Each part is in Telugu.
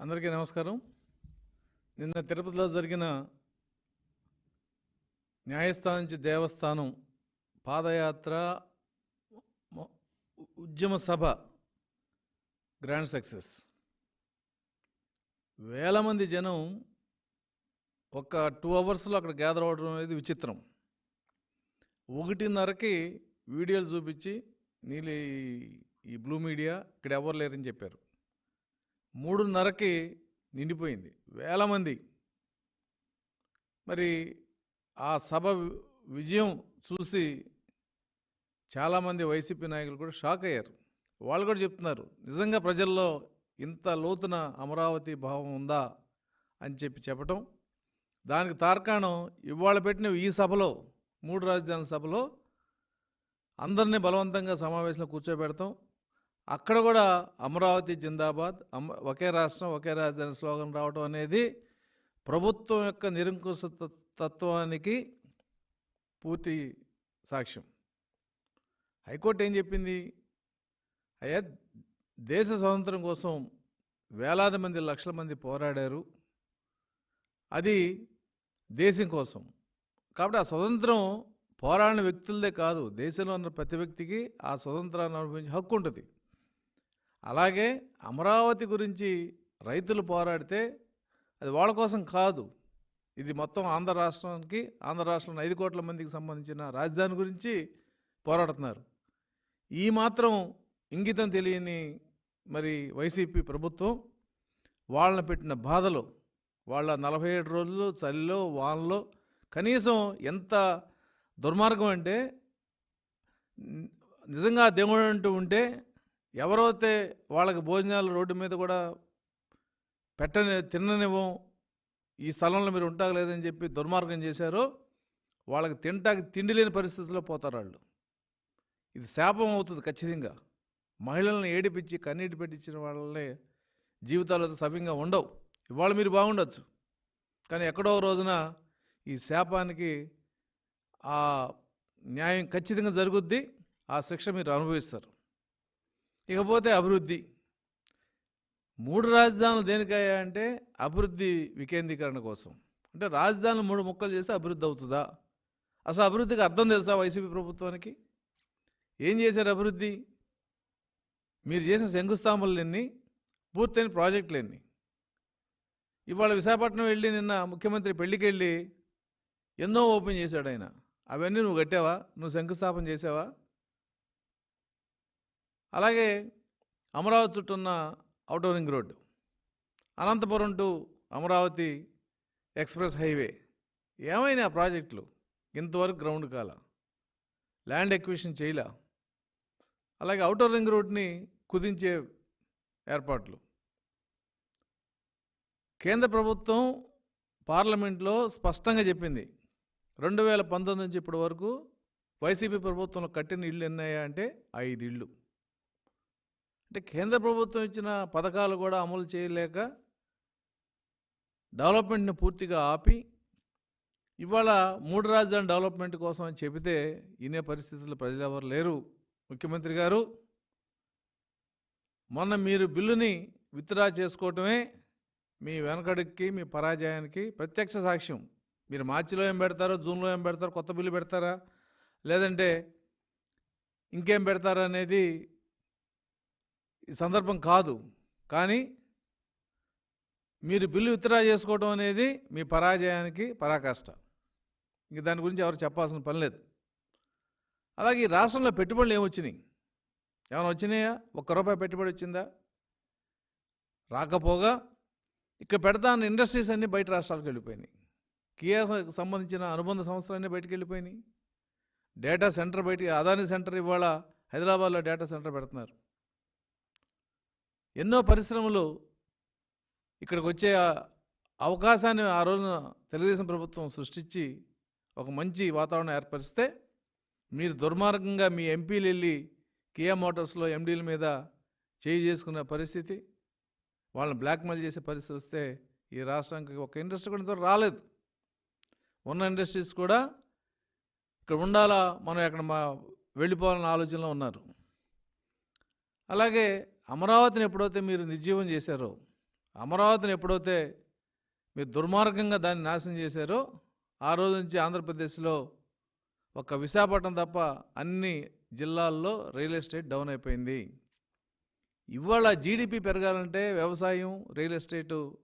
అందరికీ నమస్కారం. నిన్న తిరుపతిలో జరిగిన న్యాయస్థానం నుంచి దేవస్థానం పాదయాత్ర ఉద్యమ సభ గ్రాండ్ సక్సెస్ వేల మంది జనం ఒక టూ అవర్స్లో అక్కడ గ్యాదర్ అవ్వడం అనేది విచిత్రం. ఒకటిన్నరకి వీడియోలు చూపించి నీళ్ళు ఈ బ్లూ మీడియా ఇక్కడ ఎవరు లేరని చెప్పారు. మూడున్నరకి నిండిపోయింది. వేల మంది. మరి ఆ సభ విజయం చూసి చాలామంది వైసీపీ నాయకులు కూడా షాక్ అయ్యారు. వాళ్ళు కూడా చెప్తున్నారు నిజంగా ప్రజల్లో ఇంత లోతున అమరావతి భావం ఉందా? అని చెప్పి చెప్పటం. దానికి తార్కాణం ఇవాళ పెట్టిన ఈ సభలో మూడు రాజధానుల సభలో అందరినీ బలవంతంగా సమావేశంలో కూర్చోబెడతాం. అక్కడ కూడా అమరావతి జిందాబాద్ అమ ఒకే రాష్ట్రం ఒకే రాజధాని స్లోగన్ రావడం అనేది ప్రభుత్వం యొక్క నిరంకుశ తత్వానికి పూర్తి సాక్ష్యం. హైకోర్టు ఏం చెప్పింది? అయ్యా దేశ స్వాతంత్రం కోసం వేలాది మంది లక్షల మంది పోరాడారు. అది దేశం కోసం. కాబట్టి ఆ స్వతంత్రం పోరాడిన వ్యక్తులదే కాదు దేశంలో ఉన్న ప్రతి వ్యక్తికి ఆ స్వతంత్రాన్ని అనుభవించే హక్కు ఉంటుంది. అలాగే అమరావతి గురించి రైతులు పోరాడితే అది వాళ్ళ కోసం కాదు. ఇది మొత్తం ఆంధ్ర రాష్ట్రానికి ఆంధ్ర రాష్ట్రంలో ఐదు కోట్ల మందికి సంబంధించిన రాజధాని గురించి పోరాడుతున్నారు. ఈ మాత్రం ఇంగితం తెలియని మరి వైసీపీ ప్రభుత్వం వాళ్ళని పెట్టిన బాధలు వాళ్ళ నలభై ఏడు రోజులు చలిలో వానలో కనీసం ఎంత దుర్మార్గం అంటే నిజంగా దేవుడు అంటూ ఉంటే ఎవరైతే వాళ్ళకి భోజనాలు రోడ్డు మీద కూడా పెట్టని తిననివ్వం ఈ స్థలంలో మీరు ఉంటాకలేదని చెప్పి దుర్మార్గం చేశారో వాళ్ళకి తింటాకి తిండి లేని పరిస్థితిలో పోతారు వాళ్ళు. ఇది శాపం అవుతుంది ఖచ్చితంగా. మహిళలను ఏడిపించి కన్నీటి పెట్టించిన వాళ్ళని జీవితాలు సవ్యంగా ఉండవు. ఇవాళ మీరు బాగుండొచ్చు. కానీ ఎక్కడో రోజున ఈ శాపానికి ఆ న్యాయం ఖచ్చితంగా జరుగుద్ది. ఆ శిక్ష మీరు అనుభవిస్తారు. ఇకపోతే అభివృద్ధి. మూడు రాజధానులు దేనికయ్యా అంటే అభివృద్ధి వికేంద్రీకరణ కోసం. అంటే రాజధానులు మూడు ముక్కలు చేస్తే అభివృద్ధి అవుతుందా? అసలు అభివృద్ధికి అర్థం తెలుసా వైసీపీ ప్రభుత్వానికి? ఏం చేశారు అభివృద్ధి? మీరు చేసిన శంకుస్థాపనలు ఎన్ని పూర్తయిన ప్రాజెక్టులు ఎన్ని ఇవాళ విశాఖపట్నం వెళ్ళి నిన్న ముఖ్యమంత్రి పెళ్ళికి వెళ్ళి ఎన్నో ఓపెన్ చేశాడు ఆయన. అవన్నీ నువ్వు కట్టావా? నువ్వు శంకుస్థాపన చేసావా అలాగే అమరావతి చుట్టూ ఉన్న outer ring road Anantapuram to Amaravati express highway ఏమైనా ఆ ప్రాజెక్టులు? ఇంతవరకు గ్రౌండ్ కాల. ల్యాండ్ ఎక్విషన్ చేయలే. అలాగే అవుటర్ రింగ్ రోడ్ని కుదించే ఏర్పాట్లు. కేంద్ర ప్రభుత్వం పార్లమెంట్లో స్పష్టంగా చెప్పింది. రెండు వేల పంతొమ్మిది నుంచి ఇప్పటి వరకు వైసీపీ ప్రభుత్వంలో కట్టిన ఇళ్ళు ఎన్నాయా అంటే ఐదు ఇళ్ళు అంటే కేంద్ర ప్రభుత్వం ఇచ్చిన పథకాలు కూడా అమలు చేయలేక డెవలప్మెంట్ని పూర్తిగా ఆపి ఇవాళ మూడు రాజధాని డెవలప్మెంట్ కోసం అని చెబితే ఇనే పరిస్థితుల్లో ప్రజలు ఎవరు లేరు. ముఖ్యమంత్రి గారు మొన్న మీరు బిల్లుని విత్డ్రా చేసుకోవటమే మీ వెనకడుక్కి మీ పరాజయానికి ప్రత్యక్ష సాక్ష్యం. మీరు మార్చిలో ఏం పెడతారో జూన్లో ఏం పెడతారో కొత్త బిల్లు పెడతారా? లేదంటే ఇంకేం పెడతారా అనేది ఈ సందర్భం కాదు. కానీ మీరు బిల్లు విత్డ్రా చేసుకోవడం అనేది మీ పరాజయానికి పరాకాష్ట. ఇంక దాని గురించి ఎవరు చెప్పాల్సిన పని లేదు. అలాగే ఈ రాష్ట్రంలో పెట్టుబడులు ఏమొచ్చినాయి? ఏమైనా వచ్చినాయా? ఒక్క రూపాయి పెట్టుబడి వచ్చిందా? రాకపోగా ఇక్కడ పెడతాను ఇండస్ట్రీస్ అన్నీ బయట రాష్ట్రాలకు వెళ్ళిపోయినాయి. కియా సంబంధించిన అనుబంధ సంస్థలన్నీ బయటకు వెళ్ళిపోయినాయి. డేటా సెంటర్ బయట అదాని సెంటర్ ఇవాళ హైదరాబాద్లో డేటా సెంటర్ పెడుతున్నారు. ఎన్నో పరిశ్రమలు ఇక్కడికి వచ్చే అవకాశాన్ని ఆ రోజున తెలుగుదేశం ప్రభుత్వం సృష్టించి ఒక మంచి వాతావరణం ఏర్పరిస్తే మీరు దుర్మార్గంగా మీ ఎంపీలు వెళ్ళి కియా మోటార్స్లో ఎండీల మీద చేయి చేసుకునే పరిస్థితి వాళ్ళని బ్లాక్మెయిల్ చేసే పరిస్థితి వస్తే ఈ రాష్ట్రానికి ఒక ఇండస్ట్రీ కూడా ఇంతవరకు రాలేదు. ఉన్న ఇండస్ట్రీస్ కూడా ఇక్కడ ఉండాలా? మనం ఎక్కడ మా వెళ్ళిపోవాలన్న ఆలోచనలో ఉన్నారు. అలాగే అమరావతిని ఎప్పుడైతే మీరు నిర్జీవం చేశారో అమరావతిని ఎప్పుడైతే మీరు దుర్మార్గంగా దాన్ని నాశనం చేశారో ఆ రోజు నుంచి ఆంధ్రప్రదేశ్లో ఒక విశాఖపట్నం తప్ప అన్ని జిల్లాల్లో రియల్ ఎస్టేట్ డౌన్ అయిపోయింది. ఇవాళ జీడిపి పెరగాలంటే వ్యవసాయం రియల్ ఎస్టేటు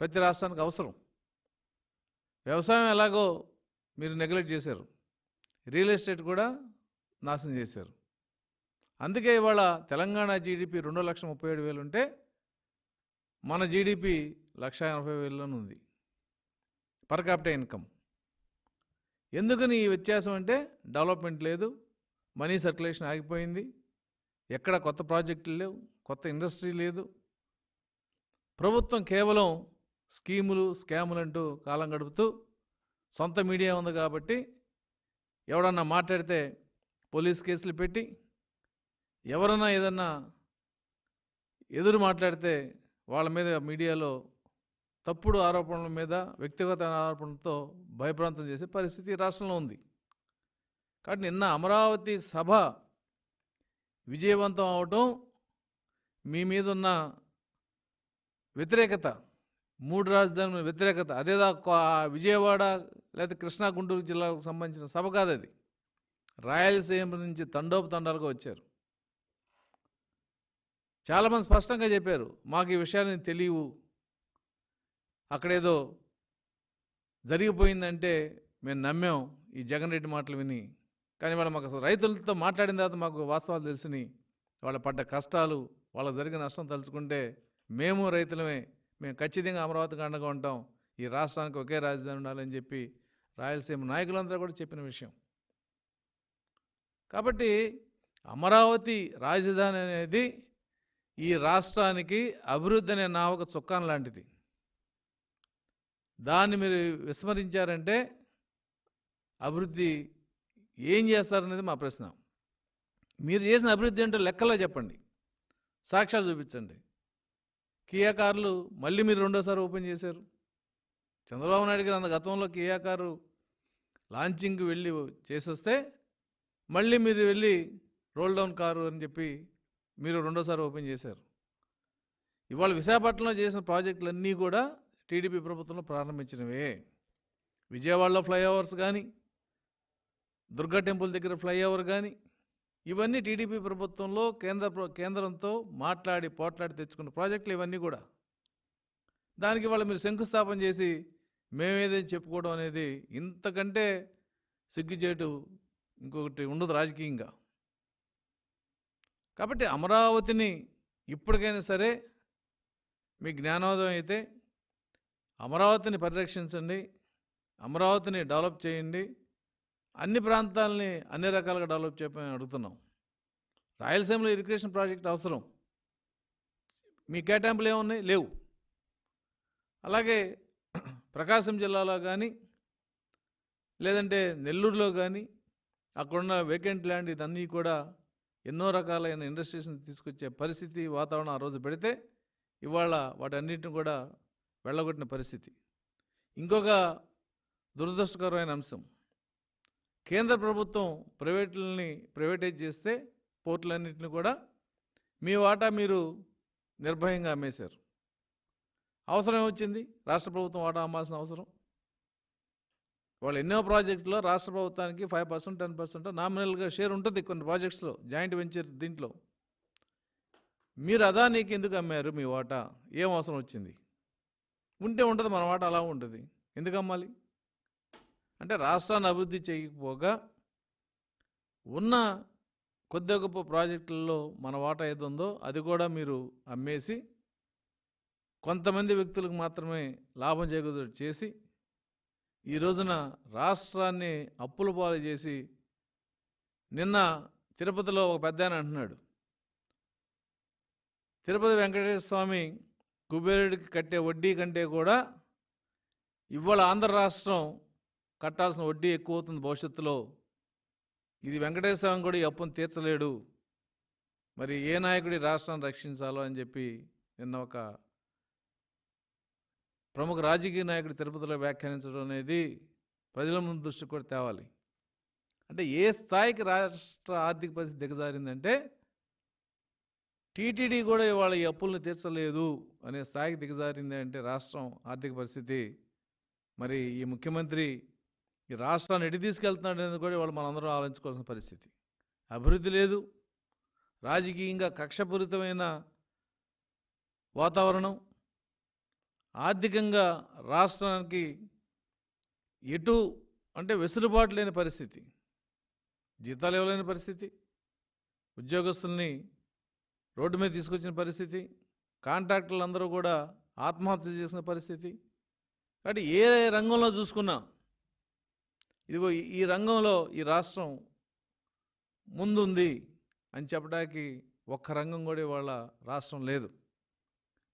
ప్రతి రాష్ట్రానికి అవసరం. వ్యవసాయం ఎలాగో మీరు నెగ్లెక్ట్ చేశారు. రియల్ ఎస్టేట్ కూడా నాశనం చేశారు. అందుకే ఇవాళ తెలంగాణ జీడిపి రెండు లక్షల ముప్పై ఏడు వేలు ఉంటే మన జీడిపి లక్ష ఎనభై వేలలోనే ఉంది. పర్ క్యాపిటల్ ఇన్కమ్ ఎందుకని ఈ వ్యత్యాసం అంటే డెవలప్మెంట్ లేదు మనీ సర్క్యులేషన్ ఆగిపోయింది ఎక్కడ కొత్త ప్రాజెక్టులు లేవు కొత్త ఇండస్ట్రీ లేదు. ప్రభుత్వం కేవలం స్కీములు స్కాములు అంటూ కాలం గడుపుతూ సొంత మీడియా ఉంది కాబట్టి ఎవడన్నా మాట్లాడితే పోలీస్ కేసులు పెట్టి ఎవరన్నా ఏదన్నా ఎదురు మాట్లాడితే వాళ్ళ మీద మీడియాలో తప్పుడు ఆరోపణల మీద వ్యక్తిగత ఆరోపణలతో భయభ్రాంతం చేసే పరిస్థితి రాష్ట్రంలో ఉంది. కాబట్టి నిన్న అమరావతి సభ విజయవంతం అవటం మీ మీద ఉన్న వ్యతిరేకత మూడు రాజధానుల వ్యతిరేకత అదే విజయవాడ లేదా కృష్ణా గుంటూరు జిల్లాలకు సంబంధించిన సభ కాదు అది. రాయలసీమ నుంచి తండోపు తండాలుగా వచ్చారు. చాలామంది స్పష్టంగా చెప్పారు మాకు ఈ విషయాన్ని తెలియవు. అక్కడేదో జరిగిపోయిందంటే మేము నమ్మాం ఈ జగన్ రెడ్డి మాటలు విని. కానీ వాళ్ళ మాకు రైతులతో మాట్లాడిన తర్వాత మాకు వాస్తవాలు తెలిసినాయి. వాళ్ళ పడ్డ కష్టాలు వాళ్ళ జరిగిన నష్టం తలుచుకుంటే మేము రైతులమే. మేము ఖచ్చితంగా అమరావతికి అండగా ఉంటాం. ఈ రాష్ట్రానికి ఒకే రాజధాని ఉండాలని చెప్పి రాయలసీమ నాయకులందరూ కూడా చెప్పిన విషయం. కాబట్టి అమరావతి రాజధాని అనేది ఈ రాష్ట్రానికి అభివృద్ధి అనే నావక చుక్కాన్ లాంటిది. దాన్ని మీరు విస్మరించారంటే అభివృద్ధి ఏం చేస్తారనేది మా ప్రశ్న. మీరు చేసిన అభివృద్ధి అంటే లెక్కలో చెప్పండి. సాక్ష్యాలు చూపించండి. కియా కార్లు మళ్ళీ మీరు రెండోసారి ఓపెన్ చేశారు. చంద్రబాబు నాయుడు గారు అంత గతంలో కియా కారు లాంచింగ్కి వెళ్ళి చేసొస్తే మళ్ళీ మీరు వెళ్ళి రోల్ డౌన్ కారు అని చెప్పి మీరు రెండోసారి ఓపెన్ చేశారు. ఇవాళ విశాఖపట్నంలో చేసిన ప్రాజెక్టులన్నీ కూడా టీడీపీ ప్రభుత్వంలో ప్రారంభించినవే. విజయవాడలో ఫ్లైఓవర్స్ కానీ దుర్గా టెంపుల్ దగ్గర ఫ్లైఓవర్ కానీ ఇవన్నీ టీడీపీ ప్రభుత్వంలో కేంద్ర కేంద్రంతో మాట్లాడి పోట్లాడి తెచ్చుకున్న ప్రాజెక్టులు ఇవన్నీ కూడా. దానికి వాళ్ళు మీరు శంకుస్థాపన చేసి మేమేదైనా చెప్పుకోవడం అనేది ఇంతకంటే సిగ్గుచేటు ఇంకొకటి ఉండదు రాజకీయంగా. కాబట్టి అమరావతిని ఇప్పటికైనా సరే మీ జ్ఞానోదయం అయితే అమరావతిని పరిరక్షించండి అమరావతిని డెవలప్ చేయండి. అన్ని ప్రాంతాలని అన్ని రకాలుగా డెవలప్ చేయమని అడుగుతున్నాం. రాయలసీమలో ఇరిగేషన్ ప్రాజెక్ట్ అవసరం. మీ కేటాయింపులు ఏమున్నాయి? లేవు. అలాగే ప్రకాశం జిల్లాలో కానీ లేదంటే నెల్లూరులో కానీ అక్కడున్న వేకెంట్ ల్యాండ్ ఇదన్నీ కూడా ఎన్నో రకాలైన ఇండస్ట్రీస్ని తీసుకొచ్చే పరిస్థితి వాతావరణం ఆ రోజు పెడితే ఇవాళ వాటన్నిటిని కూడా వెళ్ళగొట్టిన పరిస్థితి. ఇంకొక దురదృష్టకరమైన అంశం. కేంద్ర ప్రభుత్వం ప్రైవేట్లని ప్రైవేటైజ్ చేస్తే పోర్టులన్నింటిని కూడా మీ వాటా మీరు నిర్భయంగా అమ్మేశారు. అవసరం వచ్చింది రాష్ట్ర ప్రభుత్వం వాటా అమ్మాల్సిన అవసరం? వాళ్ళు ఎన్నో ప్రాజెక్టులో రాష్ట్ర ప్రభుత్వానికి ఫైవ్ పర్సెంట్ టెన్ పర్సెంట్ నామినల్గా షేర్ ఉంటుంది కొన్ని ప్రాజెక్ట్స్లో జాయింట్ వెంచర్ దీంట్లో. మీరు అదానికి ఎందుకు అమ్మారు మీ వాటా? ఏం అవసరం వచ్చింది? ఉంటే ఉంటుంది మన వాటా అలా ఉంటుంది. ఎందుకు అమ్మాలి? అంటే రాష్ట్రాన్ని అభివృద్ధి చేయకపోగా ఉన్న కొద్ది గొప్ప ప్రాజెక్టులలో మన వాటా ఏది ఉందో అది కూడా మీరు అమ్మేసి కొంతమంది వ్యక్తులకు మాత్రమే లాభం చేకూరు చేసి ఈ రోజున రాష్ట్రాన్ని అప్పుల పాలు చేసి నిన్న తిరుపతిలో ఒక పెద్ద ఆయన అంటున్నాడు. తిరుపతి వెంకటేశ్వర స్వామి కుబేరుడికి కట్టే వడ్డీ కంటే కూడా ఇవాళ ఆంధ్ర రాష్ట్రం కట్టాల్సిన వడ్డీ ఎక్కువ అవుతుంది భవిష్యత్తులో. ఇది వెంకటేశ్వర స్వామి కూడా ఈ అప్పును తీర్చలేడు. మరి ఏ నాయకుడి రాష్ట్రాన్ని రక్షించాలో అని చెప్పి నిన్న ఒక ప్రముఖ రాజకీయ నాయకుడు తిరుపతిలో వ్యాఖ్యానించడం అనేది ప్రజల ముందు దృష్టి కూడా తేవాలి. అంటే ఏ స్థాయికి రాష్ట్ర ఆర్థిక పరిస్థితి దిగజారిందంటే టీటీడీ కూడా ఇవాళ ఈ అప్పులను తీర్చలేదు అనే స్థాయికి దిగజారింది అంటే రాష్ట్రం ఆర్థిక పరిస్థితి. మరి ఈ ముఖ్యమంత్రి ఈ రాష్ట్రాన్ని ఎటు తీసుకెళ్తున్నాడు అనేది కూడా ఇవాళ మనందరం ఆలోచించుకోవాల్సిన పరిస్థితి. అభివృద్ధి లేదు. రాజకీయంగా కక్షపూరితమైన వాతావరణం ఆర్థికంగా రాష్ట్రానికి ఎటు అంటే వెసులుబాటు లేని పరిస్థితి. జీతాలు ఇవ్వలేని పరిస్థితి. ఉద్యోగస్తుల్ని రోడ్డు మీద తీసుకొచ్చిన పరిస్థితి. కాంట్రాక్టర్లు అందరూ కూడా ఆత్మహత్య చేసిన పరిస్థితి. కాబట్టి ఏ రంగంలో చూసుకున్నా ఇదిగో ఈ- ఈ రంగంలో ఈ రాష్ట్రం ముందుంది అని చెప్పడానికి ఒక్క రంగం కూడా ఇవాళ రాష్ట్రం లేదు.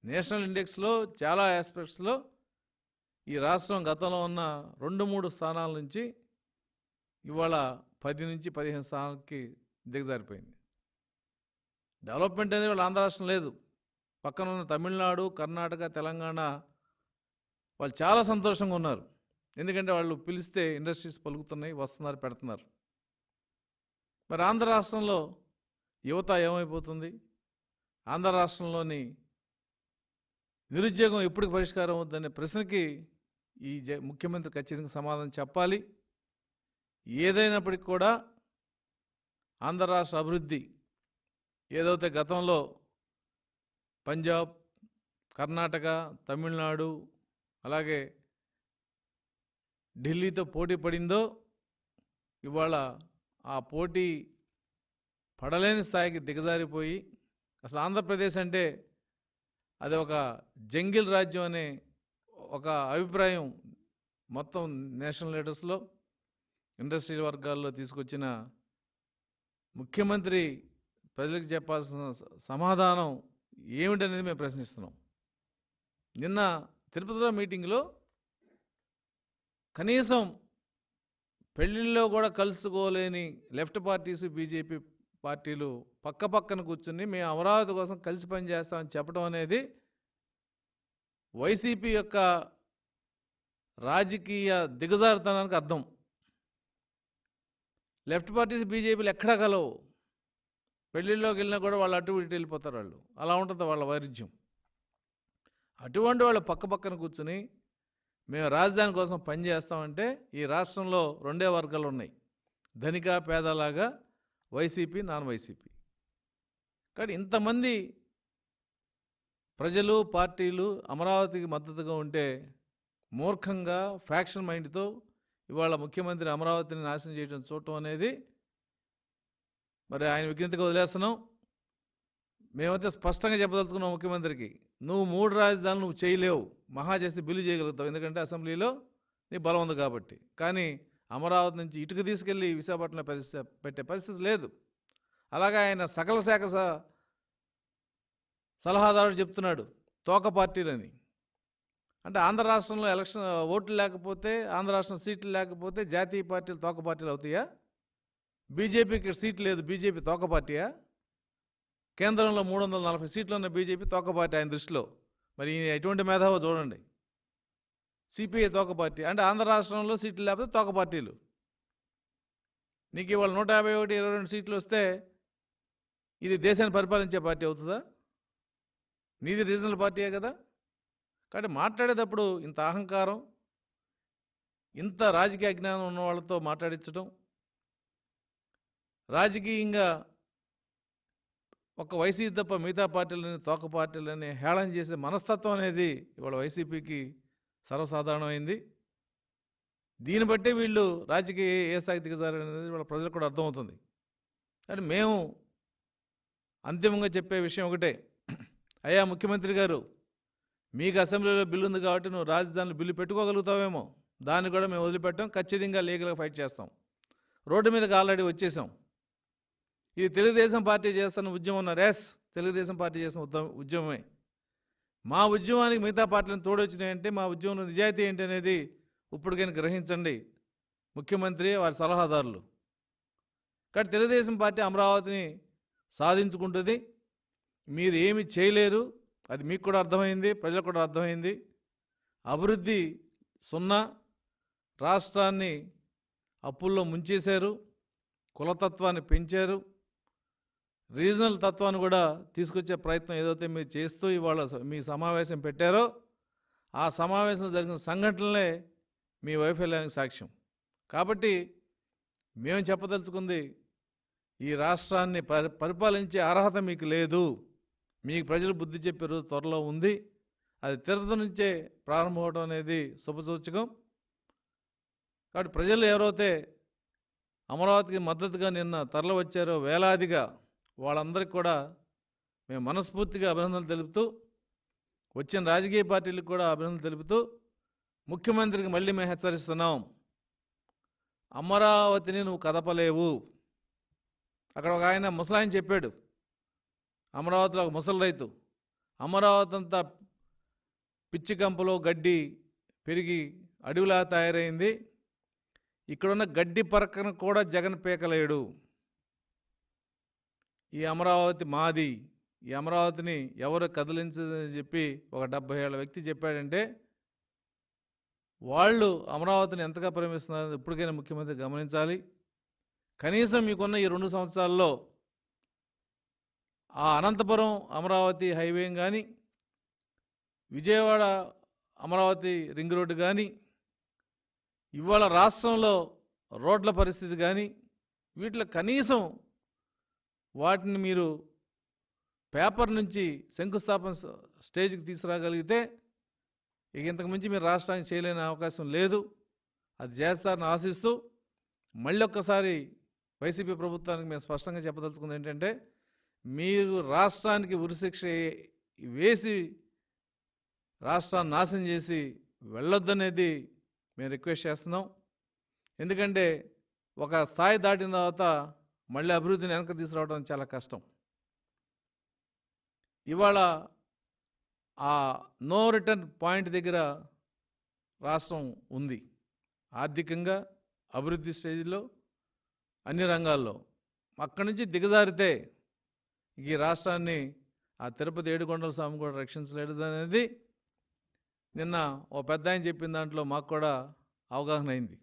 నేషనల్ ఇండెక్స్లో చాలా ఆస్పెక్ట్స్లో ఈ రాష్ట్రం గతంలో ఉన్న రెండు మూడు స్థానాల నుంచి ఇవాళ పది నుంచి పదిహేను స్థానాలకి దిగజారిపోయింది. డెవలప్మెంట్ అనేది వాళ్ళ ఆంధ్ర రాష్ట్రం లేదు. పక్కన ఉన్న తమిళనాడు కర్ణాటక తెలంగాణ వాళ్ళు చాలా సంతోషంగా ఉన్నారు. ఎందుకంటే వాళ్ళు పిలిస్తే ఇండస్ట్రీస్ పలుకుతున్నాయి వస్తున్నారు పెడుతున్నారు. మరి ఆంధ్ర రాష్ట్రంలో యువత ఏమైపోతుంది? ఆంధ్ర రాష్ట్రంలోని నిరుద్యోగం ఎప్పుడు పరిష్కారం అవుతుందనే ప్రశ్నకి ఈ జ ముఖ్యమంత్రి ఖచ్చితంగా సమాధానం చెప్పాలి. ఏదైనప్పటికీ కూడా ఆంధ్ర రాష్ట్ర అభివృద్ధి ఏదైతే గతంలో పంజాబ్ కర్ణాటక తమిళనాడు అలాగే ఢిల్లీతో పోటీ పడిందో ఇవాళ ఆ పోటీ పడలేని స్థాయికి దిగజారిపోయి అసలు ఆంధ్రప్రదేశ్ అంటే అది ఒక జంగిల్ రాజ్యం అనే ఒక అభిప్రాయం మొత్తం నేషనల్ లీడర్స్లో ఇండస్ట్రీ వర్గాల్లో తీసుకొచ్చిన ముఖ్యమంత్రి ప్రజలకు చెప్పాల్సిన సమాధానం ఏమిటనేది మేము ప్రశ్నిస్తున్నాం. నిన్న తిరుపతిలో మీటింగ్లో కనీసం పెళ్ళిళ్ళలో కూడా కలుసుకోలేని లెఫ్ట్ పార్టీస్ బీజేపీ పార్టీలు పక్క పక్కన కూర్చుని మేము అమరావతి కోసం కలిసి పనిచేస్తామని చెప్పడం అనేది వైసీపీ యొక్క రాజకీయ దిగజారుతనానికి అర్థం. లెఫ్ట్ పార్టీస్ బీజేపీలు ఎక్కడా కలవు. పెళ్ళిళ్ళలోకి వెళ్ళినా కూడా వాళ్ళు అటు ఇటు వెళ్ళిపోతారు వాళ్ళు. అలా ఉంటుంది వాళ్ళ వైరుధ్యం. అటువంటి వాళ్ళు పక్క పక్కన కూర్చుని మేము రాజధాని కోసం పనిచేస్తామంటే ఈ రాష్ట్రంలో రెండే వర్గాలు ఉన్నాయి. ధనిక పేదలాగా వైసీపీ నాన్ వైసీపీ. కానీ ఇంతమంది ప్రజలు పార్టీలు అమరావతికి మద్దతుగా ఉంటే మూర్ఖంగా ఫ్యాక్షన్ మైండ్తో ఇవాళ ముఖ్యమంత్రి అమరావతిని నాశనం చేయడం చూడటం అనేది మరి ఆయన విజ్ఞతగా వదిలేస్తున్నాం. మేమైతే స్పష్టంగా చెప్పదలుచుకున్నాం ముఖ్యమంత్రికి నువ్వు మూడు రాజధానులు నువ్వు చేయలేవు. మహా చేసి బిల్లు చేయగలుగుతావు. ఎందుకంటే అసెంబ్లీలో నీ బలం ఉంది కాబట్టి. కానీ అమరావతి నుంచి ఇటుక తీసుకెళ్ళి విశాఖపట్నంలో పరిస్థితి పెట్టే పరిస్థితి లేదు. అలాగే ఆయన సకల శాఖ స- సలహాదారుడు చెప్తున్నాడు తోక పార్టీలని. అంటే ఆంధ్ర రాష్ట్రంలో ఎలక్షన్ ఓట్లు లేకపోతే ఆంధ్ర రాష్ట్రం సీట్లు లేకపోతే జాతీయ పార్టీలు తోక పార్టీలు అవుతాయా? బీజేపీకి సీట్ లేదు బీజేపీ తోక పార్టీయా? కేంద్రంలో మూడు వందల నలభై సీట్లు ఉన్న బీజేపీ తోక పార్టీ ఆయన దృష్టిలో. మరి ఎటువంటి మేధావో చూడండి. సిపిఐ తోక పార్టీ. అంటే ఆంధ్ర రాష్ట్రంలో సీట్లు లేకపోతే తోక పార్టీలు. నీకు ఇవాళ నూట యాభై ఒకటి ఇరవై రెండు సీట్లు వస్తే ఇది దేశాన్ని పరిపాలించే పార్టీ అవుతుందా? నీది రీజనల్ పార్టీయే కదా? కాబట్టి మాట్లాడేటప్పుడు ఇంత అహంకారం ఇంత రాజకీయ జ్ఞానం ఉన్న వాళ్ళతో మాట్లాడించడం రాజకీయంగా ఒక వైసీపీ తప్ప మిగతా పార్టీలని తోక పార్టీలని హేళన చేసే మనస్తత్వం అనేది ఇవాళ వైసీపీకి సర్వసాధారణమైంది. దీన్ని బట్టే వీళ్ళు రాజకీయ ఏ స్థాయికి దిగజారనేది వాళ్ళ ప్రజలకు కూడా అర్థమవుతుంది. కానీ మేము అంతిమంగా చెప్పే విషయం ఒకటే. అయ్యా ముఖ్యమంత్రి గారు మీకు అసెంబ్లీలో బిల్లు ఉంది కాబట్టి నువ్వు రాజధానిలో బిల్లు పెట్టుకోగలుగుతావేమో. దాన్ని కూడా మేము వదిలిపెట్టాం. ఖచ్చితంగా లీగల్గా ఫైట్ చేస్తాం. రోడ్డు మీదకి ఆల్రెడీ వచ్చేసాం. ఇది తెలుగుదేశం పార్టీ చేస్తున్న ఉద్యమం ఉన్న రేస్ తెలుగుదేశం పార్టీ చేసిన ఉద్యమ ఉద్యమమే. మా ఉద్యమానికి మిగతా పార్టీలను తోడొచ్చినాయంటే మా ఉద్యమంలో నిజాయితీ ఏంటి అనేది ఇప్పటికైనా గ్రహించండి. ముఖ్యమంత్రి వారి సలహాదారులు. కానీ తెలుగుదేశం పార్టీ అమరావతిని సాధించుకుంటుంది. మీరు ఏమి చేయలేరు. అది మీకు కూడా అర్థమైంది ప్రజలకు కూడా అర్థమైంది. అభివృద్ధి సున్నా. రాష్ట్రాన్ని అప్పుల్లో ముంచేశారు. కులతత్వాన్ని పెంచారు. రీజనల్ తత్వాన్ని కూడా తీసుకొచ్చే ప్రయత్నం ఏదైతే మీరు చేస్తూ ఇవాళ స- మీ సమావేశం పెట్టారో ఆ సమావేశంలో జరిగిన సంఘటనలే మీ వైఫల్యానికి సాక్ష్యం. కాబట్టి మేము చెప్పదలుచుకుంది ఈ రాష్ట్రాన్ని పరి పరిపాలించే అర్హత మీకు లేదు. మీకు ప్రజలు బుద్ధి చెప్పే రోజు త్వరలో ఉంది. అది తిరత నుంచే ప్రారంభమవడం అనేది శుభసూచకం కాబట్టి ప్రజలు ఎవరైతే అమరావతికి మద్దతుగా నిన్న తరలి వచ్చారో వేలాదిగా వాళ్ళందరికీ కూడా మేము మనస్ఫూర్తిగా అభినందనలు తెలుపుతూ వచ్చిన రాజకీయ పార్టీలకు కూడా అభినందనలు తెలుపుతూ ముఖ్యమంత్రికి మళ్ళీ మేము హెచ్చరిస్తున్నాం. అమరావతిని నువ్వు కదపలేవు. అక్కడ ఒక ఆయన ముసలాయన చెప్పాడు. అమరావతిలో ఒక ముసలి రైతు. అమరావతి అంతా పిచ్చి కంపలో గడ్డి పెరిగి అడవిలా తయారైంది. ఇక్కడున్న గడ్డి పరకను కూడా జగన్ పీకలేడు. ఈ అమరావతి మాది. ఈ అమరావతిని ఎవరు కదిలించదని చెప్పి ఒక డెబ్బై ఏళ్ళ వ్యక్తి చెప్పాడంటే వాళ్ళు అమరావతిని ఎంతగా ప్రేమిస్తున్నారో ఇప్పటికైనా ముఖ్యమంత్రి గమనించాలి. కనీసం మీకున్న ఈ రెండు సంవత్సరాల్లో ఆ అనంతపురం అమరావతి హైవే కానీ విజయవాడ అమరావతి రింగ్ రోడ్డు కానీ ఇవాళ రాష్ట్రంలో రోడ్ల పరిస్థితి కానీ వీటిలో కనీసం వాటిని మీరు పేపర్ నుంచి శంకుస్థాపన స్టేజ్కి తీసుకురాగలిగితే ఇక ఇంతకు మించి మీరు రాష్ట్రానికి చేయలేని అవకాశం లేదు. అది చేస్తారని ఆశిస్తూ మళ్ళీ ఒక్కసారి వైసీపీ ప్రభుత్వానికి మేము స్పష్టంగా చెప్పదలుచుకుంది ఏంటంటే మీరు రాష్ట్రానికి ఉరిశిక్ష వేసి రాష్ట్రాన్ని నాశనం చేసి వెళ్ళొద్దనేది మేము రిక్వెస్ట్ చేస్తున్నాం. ఎందుకంటే ఒక స్థాయి దాటిన తర్వాత మళ్ళీ అభివృద్ధిని వెనక్కి తీసుకురావడం చాలా కష్టం. ఇవాళ ఆ నో రిటర్న్ పాయింట్ దగ్గర రాష్ట్రం ఉంది. ఆర్థికంగా అభివృద్ధి స్టేజ్లో అన్ని రంగాల్లో. అక్కడి నుంచి దిగజారితే ఈ రాష్ట్రాన్ని ఆ తిరుపతి ఏడుకొండల స్వామి కూడా రక్షించలేదు అనేది నిన్న ఓ పెద్ద ఆయన చెప్పిన దాంట్లో మాకు కూడా అవగాహన అయింది.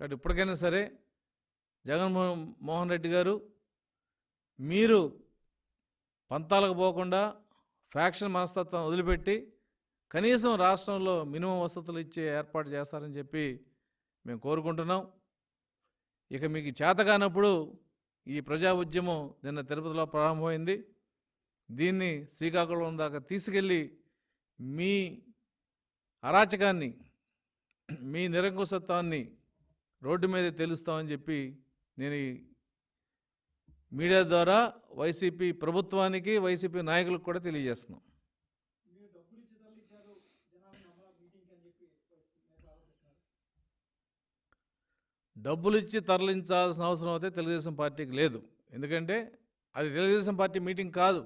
కాబట్టి ఇప్పటికైనా సరే జగన్మోహన్ మోహన్ రెడ్డి గారు మీరు పంతాలకు పోకుండా ఫ్యాక్షన్ మనస్తత్వం వదిలిపెట్టి కనీసం రాష్ట్రంలో మినిమం వసతులు ఇచ్చే ఏర్పాటు చేస్తారని చెప్పి మేము కోరుకుంటున్నాం. ఇక మీకు చేత కానప్పుడు ఈ ప్రజా ఉద్యమం నిన్న తిరుపతిలో ప్రారంభమైంది. దీన్ని శ్రీకాకుళం దాకా తీసుకెళ్ళి మీ అరాచకాన్ని మీ నిరంకుశత్వాన్ని రోడ్డు మీద తెలుస్తామని చెప్పి నేను మీడియా ద్వారా వైసీపీ ప్రభుత్వానికి వైసీపీ నాయకులకు కూడా తెలియజేస్తున్నాం. డబ్బులు ఇచ్చి తరలించాల్సిన అవసరం అయితే తెలుగుదేశం పార్టీకి లేదు. ఎందుకంటే అది తెలుగుదేశం పార్టీ మీటింగ్ కాదు.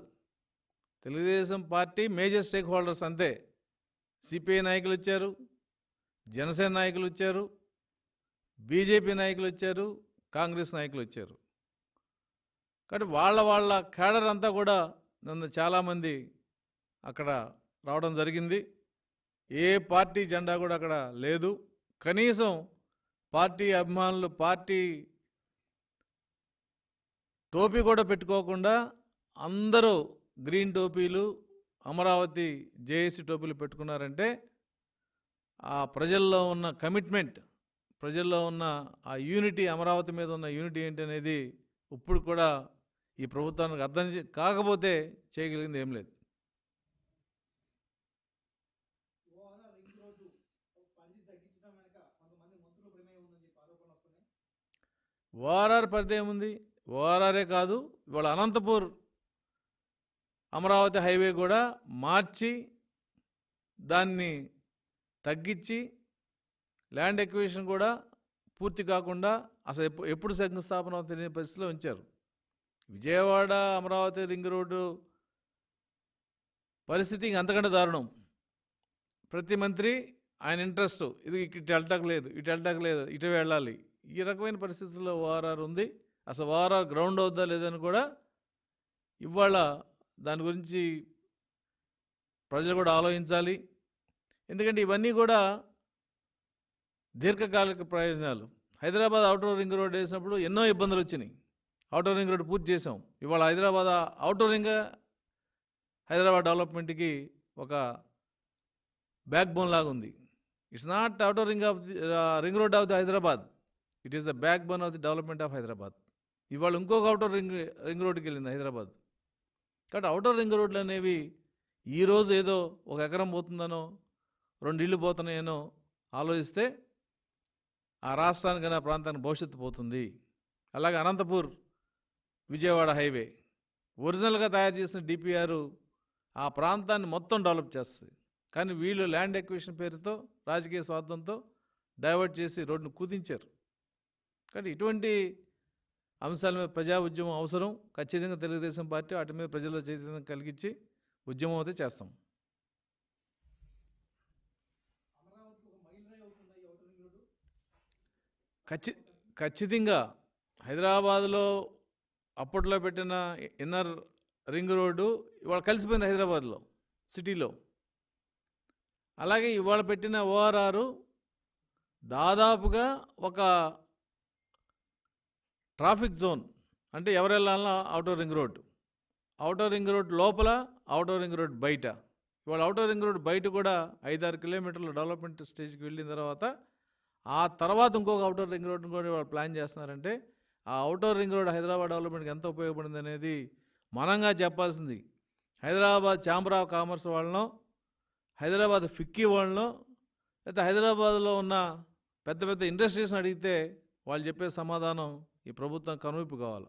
Telugu Desam party major stakeholders అంతే. సిపిఐ నాయకులు వచ్చారు జనసేన నాయకులు వచ్చారు బీజేపీ నాయకులు వచ్చారు కాంగ్రెస్ నాయకులు వచ్చారు. కాబట్టి వాళ్ళ వాళ్ళ కేడర్ అంతా కూడా నన్ను చాలామంది అక్కడ రావడం జరిగింది. ఏ పార్టీ జెండా కూడా అక్కడ లేదు. కనీసం పార్టీ అభిమానులు పార్టీ టోపీ కూడా పెట్టుకోకుండా అందరూ గ్రీన్ టోపీలు అమరావతి జేఏసీ టోపీలు పెట్టుకున్నారంటే ఆ ప్రజల్లో ఉన్న కమిట్మెంట్ ప్రజల్లో ఉన్న ఆ యూనిటీ అమరావతి మీద ఉన్న యూనిటీ ఏంటి అనేది ఇప్పుడు కూడా ఈ ప్రభుత్వానికి అర్థం చే- కాకపోతే చేయగలిగింది ఏం లేదు ఓఆర్ఆర్ పరిధి ఓఆర్ఆర్ పరిధి ఏముంది ఓఆర్ఆరే కాదు ఇవాళ అనంతపూర్ అమరావతి హైవే కూడా మార్చి దాన్ని తగ్గించి ల్యాండ్ ఎక్విజిషన్ కూడా పూర్తి కాకుండా అసలు ఎప్పుడు ఎప్పుడు శంకుస్థాపన తెలియని పరిస్థితిలో ఉంచారు. విజయవాడ అమరావతి రింగ్ రోడ్డు పరిస్థితి అంతకంటే దారుణం. ప్రతి మంత్రి ఆయన ఇంట్రెస్ట్ ఇది ఇటు వెళ్ళటానికి లేదు ఇటు వెళ్ళటానికి లేదు ఇటు వెళ్ళాలి. ఈ రకమైన పరిస్థితుల్లో ఓఆర్ఆర్ ఉంది. అసలు ఓఆర్ఆర్ గ్రౌండ్ అవుద్దా లేదని కూడా ఇవాళ దాని గురించి ప్రజలు కూడా ఆలోచించాలి. ఎందుకంటే ఇవన్నీ కూడా దీర్ఘకాలిక ప్రయోజనాలు. హైదరాబాద్ అవుటర్ రింగ్ రోడ్ వేసినప్పుడు ఎన్నో ఇబ్బందులు వచ్చినాయి. అవుటర్ రింగ్ రోడ్ పూర్తి చేసాం ఇవాళ హైదరాబాద్ అవుటర్ రింగ్ హైదరాబాద్ డెవలప్మెంట్కి ఒక బ్యాక్ బోన్ లాగా ఉంది. It's not outer ring of the ring road of the Hyderabad. It is the backbone of the development of Hyderabad. ఇవాళ ఇంకొక అవుటర్ రింగ్ రింగ్ రోడ్కి వెళ్ళింది హైదరాబాద్. కాబట్టి అవుటర్ రింగ్ రోడ్లు అనేవి ఈరోజు ఏదో ఒక ఎకరం పోతుందనో రెండు ఇళ్ళు పోతున్నాయనో ఆలోచిస్తే ఆ రాష్ట్రానికి ఆ ప్రాంతానికి భవిష్యత్తు పోతుంది. అలాగే అనంతపూర్ విజయవాడ హైవే. ఒరిజినల్గా తయారు చేసిన డిపిఆర్ ఆ ప్రాంతాన్ని మొత్తం డెవలప్ చేస్తుంది. కానీ వీళ్ళు ల్యాండ్ ఎక్విషన్ పేరుతో రాజకీయ స్వార్థంతో డైవర్ట్ చేసి రోడ్డును కుదించారు. కానీ ఇటువంటి అంశాల మీద ప్రజా ఉద్యమం అవసరం. ఖచ్చితంగా తెలుగుదేశం పార్టీ వాటి మీద ప్రజల్లో చైతన్యం కలిగించి ఉద్యమం అయితే చేస్తాం అమరావతికి ఒక మైల్ రాయి అవుతుందా ఈ అవుటర్ రింగ్ రోడ్డు ఖచ్చి ఖచ్చితంగా హైదరాబాద్లో అప్పట్లో పెట్టిన ఇన్నర్ రింగ్ రోడ్డు ఇవాళ కలిసిపోయింది హైదరాబాద్లో సిటీలో. అలాగే ఇవాళ పెట్టిన ఓఆర్ఆర్ దాదాపుగా ఒక ట్రాఫిక్ జోన్ అంటే ఎవరు వెళ్ళాలన్నా outer ring road outer ring road లోపల అవుటర్ రింగ్ రోడ్ బయట. ఇవాళ అవుటర్ రింగ్ రోడ్ బయట కూడా ఐదారు కిలోమీటర్ల డెవలప్మెంట్ స్టేజ్కి వెళ్ళిన తర్వాత ఆ తర్వాత ఇంకొక అవుటర్ రింగ్ రోడ్ని కూడా వాళ్ళు ప్లాన్ చేస్తున్నారంటే ఆ అవుటర్ రింగ్ రోడ్ హైదరాబాద్ డెవలప్మెంట్కి ఎంత ఉపయోగపడింది అనేది మనంగా చెప్పాల్సింది. హైదరాబాద్ ఛాంబర్ ఆఫ్ కామర్స్ వాళ్ళనో హైదరాబాద్ ఫిక్కీ వాళ్ళనో లేకపోతే హైదరాబాద్లో ఉన్న పెద్ద పెద్ద ఇండస్ట్రీస్ని అడిగితే వాళ్ళు చెప్పే సమాధానం ఈ ప్రభుత్వం కనువిప్పు కావాలి?